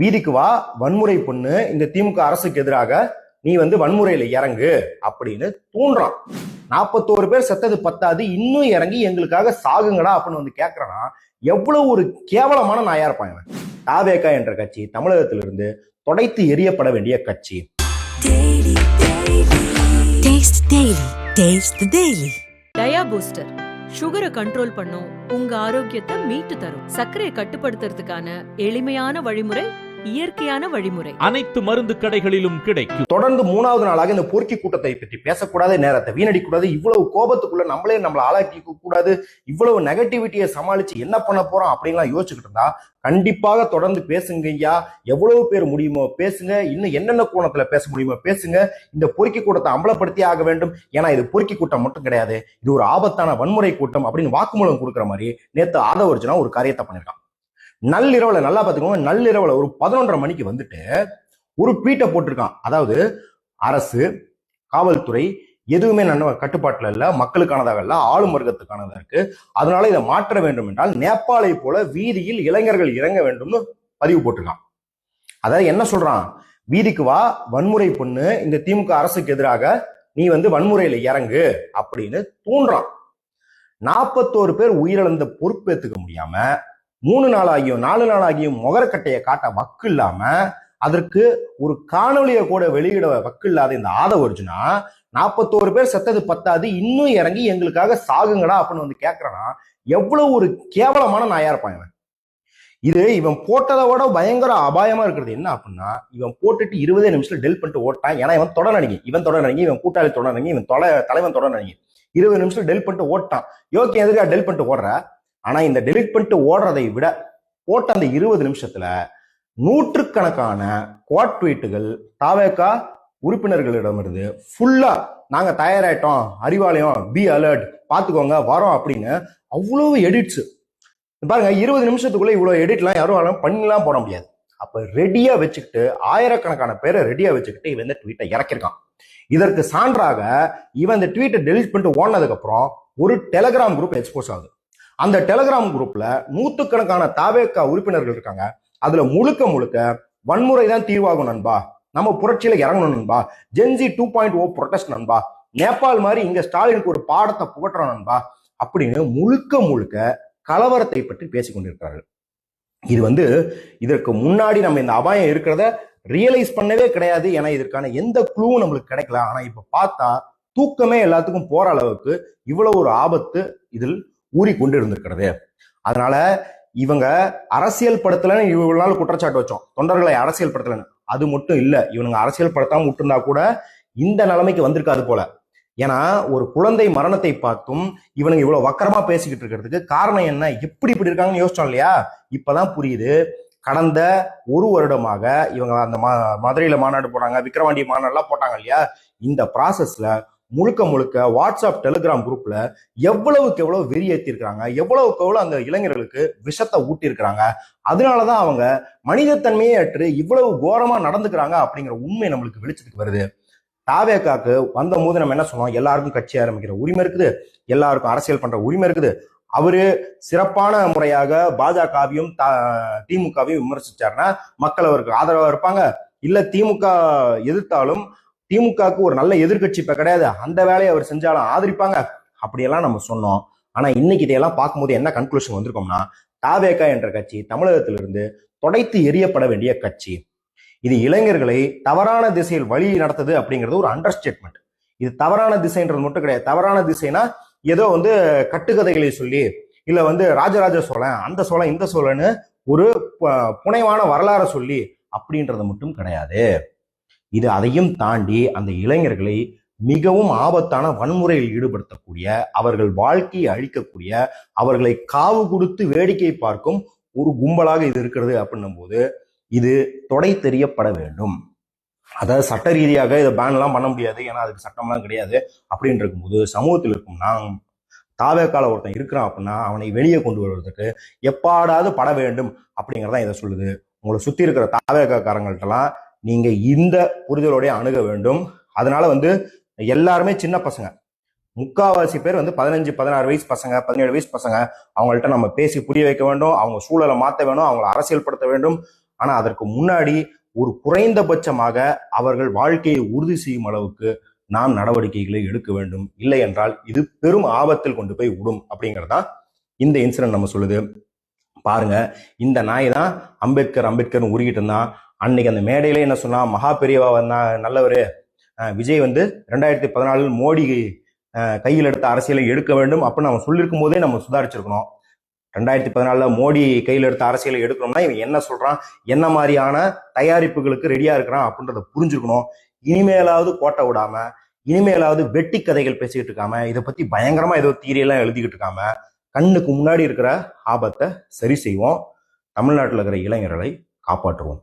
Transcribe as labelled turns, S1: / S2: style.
S1: வீதிக்கு வா வன்முறை பொண்ணு இந்த திமுக அரசுக்கு எதிராக நீ வந்து வன்முறையில இறங்கு அப்படின்னு தூண்டுறான். நாற்பத்தோரு பேர் செத்தது பத்தாது இன்னும் இறங்கி எங்களுக்காக சாகுங்கடா அப்படின்னு வந்து கேட்கறானா எவ்வளவு ஒரு கேவலமான நாயா இருப்பான் இவன். தாவேகா என்ற கட்சி தமிழகத்திலிருந்து தொடைத்து எரியப்பட வேண்டிய கட்சி.
S2: Taste Daily. Taste the Daily.
S3: Dia booster சுகரை கண்ட்ரோல் பண்ணும் உங்க ஆரோக்கியத்தை மீட்டு தரும். சர்க்கரையை கட்டுப்படுத்துறதுக்கான எளிமையான வழிமுறை இயற்கையான வழிமுறை.
S4: அனைத்து மருந்து கடைகளிலும் கிடைக்கும்.
S1: தொடர்ந்து மூணாவது நாளாக இந்த பொறுக்கி கூட்டத்தை பற்றி பேசக்கூடாது நேரத்தை வீணடிக்க கூடாது இவ்வளவு கோபத்துக்குள்ள நம்மளே நம்மளை ஆளாக்கிக்க கூடாது இவ்வளவு நெகட்டிவிட்டியை சமாளிச்சு என்ன பண்ண போறோம் அப்படின்லாம் யோசிச்சுக்கிட்டு இருந்தா கண்டிப்பாக தொடர்ந்து பேசுங்க ஐயா. எவ்வளவு பேர் முடியுமோ பேசுங்க. இன்னும் என்னென்ன கோணத்துல பேச முடியுமோ பேசுங்க. இந்த பொறுக்கி கூட்டத்தை அம்பலப்படுத்தி ஆக வேண்டும். ஏன்னா இது பொறுக்கி கூட்டம் மட்டும் கிடையாது. இது ஒரு ஆபத்தான வன்முறை கூட்டம் அப்படின்னு வாக்குமூலம் கொடுக்குற மாதிரி நேத்து ஆதவர்ஜுனா ஒரு காரியத்தை பண்ணிருக்கான். நள்ளிரவுல நல்லா பார்த்துக்கோங்க நள்ளிரவுல ஒரு பதினொன்றரை மணிக்கு வந்துட்டு ஒரு ட்வீட்டை போட்டிருக்கான். அதாவது அரசு காவல்துறை எதுவுமே நல்ல கட்டுப்பாட்டில் இல்லை மக்களுக்கானதாக இல்லை ஆளும் வர்க்கத்துக்கானதாக இருக்கு. அதனால இதை மாற்ற வேண்டும் என்றால் நேபாளை போல வீதியில் இளைஞர்கள் இறங்க வேண்டும்னு பதிவு போட்டிருக்கான். அதாவது என்ன சொல்றான்? வீதிக்கு வா வன்முறை பொண்ணு இந்த திமுக அரசுக்கு எதிராக நீ வந்து வன்முறையில இறங்கு அப்படின்னு தூண்டுறான். நாற்பத்தோரு பேர் உயிரிழந்த பொறுப்பேத்துக்க முடியாம மூணு நாள் ஆகியும் நாலு நாள் ஆகியும் முகரக்கட்டையை காட்ட வக்கு இல்லாம அதற்கு ஒரு காணொலியை கூட வெளியிட வக்கு இல்லாத இந்த ஆதவர்ஜுனா நாற்பத்தோரு பேர் செத்தது பத்தாது இன்னும் இறங்கி எங்களுக்காக சாகுங்கடா அப்படின்னு வந்து கேட்கறானா எவ்வளவு ஒரு கேவலமான நாயா இருப்பான் இவன். இது இவன் போட்டதை விட பயங்கர அபாயமா இருக்கிறது. என்ன அப்படின்னா இவன் போட்டுட்டு இருபதே நிமிஷத்துல டெல் பண்ணிட்டு ஓட்டான். ஏன்னா இவன் தொடர் இவன் தொடர் இவன் கூட்டாளி தொடர் இவன் தொலை தலைவன் தொடர் இருபது நிமிஷத்துல டெல் பண்ணிட்டு ஓட்டான். யோக்கி எதுக்காக டெல் பண்ணிட்டு ஓடுற? ஆனால் இந்த டெலிட் பண்ணிட்டு ஓடுறதை விட போட்ட அந்த இருபது நிமிஷத்தில் நூற்றுக்கணக்கான குவாட் ட்வீட்டுகள் தாவேக்கா உறுப்பினர்களிடமிருந்து ஃபுல்லாக நாங்கள் தயாராயிட்டோம். அறிவாலயம் பி அலர்ட் பார்த்துக்கோங்க வரோம் அப்படின்னு அவ்வளவு எடிட்ஸு பாருங்க இருபது நிமிஷத்துக்குள்ளே இவ்வளோ எடிட்லாம் யாரும் பண்ணிலாம் போட முடியாது. அப்போ ரெடியாக வச்சுக்கிட்டு ஆயிரக்கணக்கான பேரை ரெடியாக வச்சுக்கிட்டு இவன் இந்த ட்வீட்டை இறக்கிருக்கான். இதற்கு சான்றாக இவன் இந்த ட்வீட்டை டெலிட் பண்ணிட்டு ஓடினதுக்கப்புறம் ஒரு டெலகிராம் குரூப் எக்ஸ்போஸ் ஆகுது. அந்த டெலகிராம் குரூப்ல நூத்துக்கணக்கான தாவேக்கா உறுப்பினர்கள் இருக்காங்க. அதுல முழுக்க முழுக்க வன்முறை தான் தீர்வாகும் நண்பா. நம்ம புரட்சியில இறங்கணும் நண்பா. Gen Z two point O protest நண்பா. நேபாள் மாதிரி இங்க ஸ்டாலினுக்கு ஒரு பாடத்தை புகட்டுறோம் நண்பா. அப்படின்னு முழுக்க முழுக்க கலவரத்தை பற்றி பேசிக்கொண்டிருக்கிறார்கள் இது வந்து இதற்கு முன்னாடி நம்ம இந்த அபாயம் இருக்கிறத ரியலைஸ் பண்ணவே கிடையாது. ஏன்னா இதற்கான எந்த குழுவும் நம்மளுக்கு கிடைக்கல. ஆனா இப்ப பார்த்தா தூக்கமே எல்லாத்துக்கும் போற அளவுக்கு இவ்வளவு ஒரு ஆபத்து இதில் ஊறி கொண்டு இருந்திருக்கிறது. அதனால இவங்க அரசியல் படுத்தலன்னு இவ்வளவு நாள் குற்றச்சாட்டு வச்சோம். தொண்டர்களை அரசியல் படுத்தலன்னு. அது மட்டும் இல்லை இவனுங்க அரசியல் படுத்தாம விட்டுருந்தா கூட இந்த நிலைமைக்கு வந்திருக்காது போல. ஏன்னா ஒரு குழந்தை மரணத்தை பார்த்தும் இவனுங்க இவ்வளவு வக்கரமா பேசிக்கிட்டு இருக்கிறதுக்கு காரணம் என்ன? எப்படி இப்படி இருக்காங்கன்னு யோசிச்சோம் இல்லையா? இப்பதான் புரியுது. கடந்த ஒரு வருடமாக இவங்க அந்த மதுரையில மாநாடு போட்டாங்க விக்கிரவாண்டி மாநாடுலாம் போட்டாங்க இல்லையா? இந்த ப்ராசஸ்ல முழுக்க முழுக்க வாட்ஸ்அப் டெலிகிராம் குரூப்ல எவ்வளவுக்கு எவ்வளவு வெறி எவ்வளவுக்கு எவ்வளவு அந்த இளைஞர்களுக்கு விஷத்தை ஊட்டியிருக்கிறாங்க அதனாலதான் அவங்க மனிதத்தன்மையை அற்று இவ்வளவு கோரமா நடந்துக்கிறாங்க அப்படிங்கிற உண்மை நம்மளுக்கு வெளிச்சத்துக்கு வருது. தாவேக்காக்கு வந்த போது நம்ம என்ன சொன்னோம்? எல்லாருக்கும் கட்சி ஆரம்பிக்கிற உரிமை இருக்குது எல்லாருக்கும் அரசியல் பண்ற உரிமை இருக்குது. அவரு சிறப்பான முறையாக பாஜகவையும் திமுகவையும் விமர்சிச்சாருன்னா மக்கள் அவருக்கு ஆதரவா இருப்பாங்க. இல்ல திமுக எதிர்த்தாலும் திமுகவுக்கு ஒரு நல்ல எதிர்க்கட்சி இப்ப கிடையாது. அந்த வேலையை அவர் செஞ்சாலும் ஆதரிப்பாங்க. அப்படியெல்லாம் நம்ம சொன்னோம். ஆனா இன்னைக்கு இதையெல்லாம் பார்க்கும்போது என்ன கன்க்ளூஷன் வந்திருக்கோம்னா தாவேகா என்ற கட்சி தமிழகத்திலிருந்து தொடைத்து எரியப்பட வேண்டிய கட்சி. இது இளைஞர்களை தவறான திசையில் வழி நடத்துது அப்படிங்கிறது ஒரு அண்டர்ஸ்டேட்மெண்ட் இது தவறான திசைன்றது மட்டும் கிடையாது. தவறான திசைனா ஏதோ வந்து கட்டுக்கதைகளை சொல்லி இல்ல வந்து ராஜராஜ சோழன் அந்த சோழன் இந்த சோழன்னு ஒரு புனைவான வரலாறை சொல்லி அப்படின்றது மட்டும் கிடையாது. இது அதையும் தாண்டி அந்த இளைஞர்களை மிகவும் ஆபத்தான வன்முறையில் ஈடுபடுத்தக்கூடிய அவர்கள் வாழ்க்கையை அழிக்கக்கூடிய அவர்களை காவு கொடுத்து வேடிக்கை பார்க்கும் ஒரு கும்பலாக இது இருக்கிறது அப்படின்னும் போது இது தொடை தெரியப்பட வேண்டும். அதாவது சட்ட ரீதியாக இதை பேன்லாம் பண்ண முடியாது. ஏன்னா அதுக்கு சட்டம்லாம் கிடையாது. அப்படின்னு இருக்கும்போது சமூகத்தில் இருக்கும் நான் தாவேக்கால ஒருத்தன் இருக்கிறான் அப்படின்னா அவனை வெளியே கொண்டு வருவதற்கு எப்பாடாவது பட வேண்டும் அப்படிங்கிறதான் இதை சொல்லுது. உங்களை சுத்தி இருக்கிற தாவேக்காரங்கள்ட்டலாம் நீங்க இந்த புரிதலோடைய அணுக வேண்டும். அதனால வந்து எல்லாருமே சின்ன பசங்க. முக்காவாசி பேர் வந்து பதினஞ்சு பதினாறு வயசு பசங்க பதினேழு வயசு பசங்க. அவங்கள்ட்ட நம்ம பேசி புரிய வைக்க வேண்டும். அவங்க சூழலை மாற்ற வேணும் அவங்களை அரசியல்படுத்த வேண்டும். ஆனா அதற்கு முன்னாடி ஒரு குறைந்தபட்சமாக அவர்கள் வாழ்க்கையை உறுதி செய்யும் அளவுக்கு நாம் நடவடிக்கைகளை எடுக்க வேண்டும். இல்லை என்றால் இது பெரும் ஆபத்தில் கொண்டு போய் விடும் அப்படிங்கிறதா இந்த இன்சிடென்ட் நம்ம சொல்லுது. பாருங்க இந்த நாய் தான் அம்பேத்கர் அம்பேத்கர்னு உருகிட்டு இருந்தான். அன்னைக்கு அந்த மேடையில என்ன சொன்னா மகா பெரியவா வந்தா நல்லவர். விஜய் வந்து ரெண்டாயிரத்தி பதினாலில் மோடி கையில் எடுத்த அரசியலை எடுக்க வேண்டும் அப்படின்னு அவன் சொல்லியிருக்கும் போதே நம்ம சுதாரிச்சிருக்கணும். ரெண்டாயிரத்தி பதினாலில் மோடி கையில் எடுத்த அரசியலை எடுக்கணும்னா இவன் என்ன சொல்றான் என்ன மாதிரியான தயாரிப்புகளுக்கு ரெடியா இருக்கிறான் அப்படின்றத புரிஞ்சுக்கணும் இனிமேலாவது கோட்டை விடாம இனிமேலாவது வெட்டி கதைகள் பேசிக்கிட்டு இருக்காம இதை பத்தி பயங்கரமா ஏதோ தீரியெல்லாம் எழுதிக்கிட்டு இருக்காம கண்ணுக்கு முன்னாடி இருக்கிற ஆபத்தை சரி செய்வோம். தமிழ்நாட்டில் இருக்கிற இளைஞர்களை காப்பாற்றுவோம்.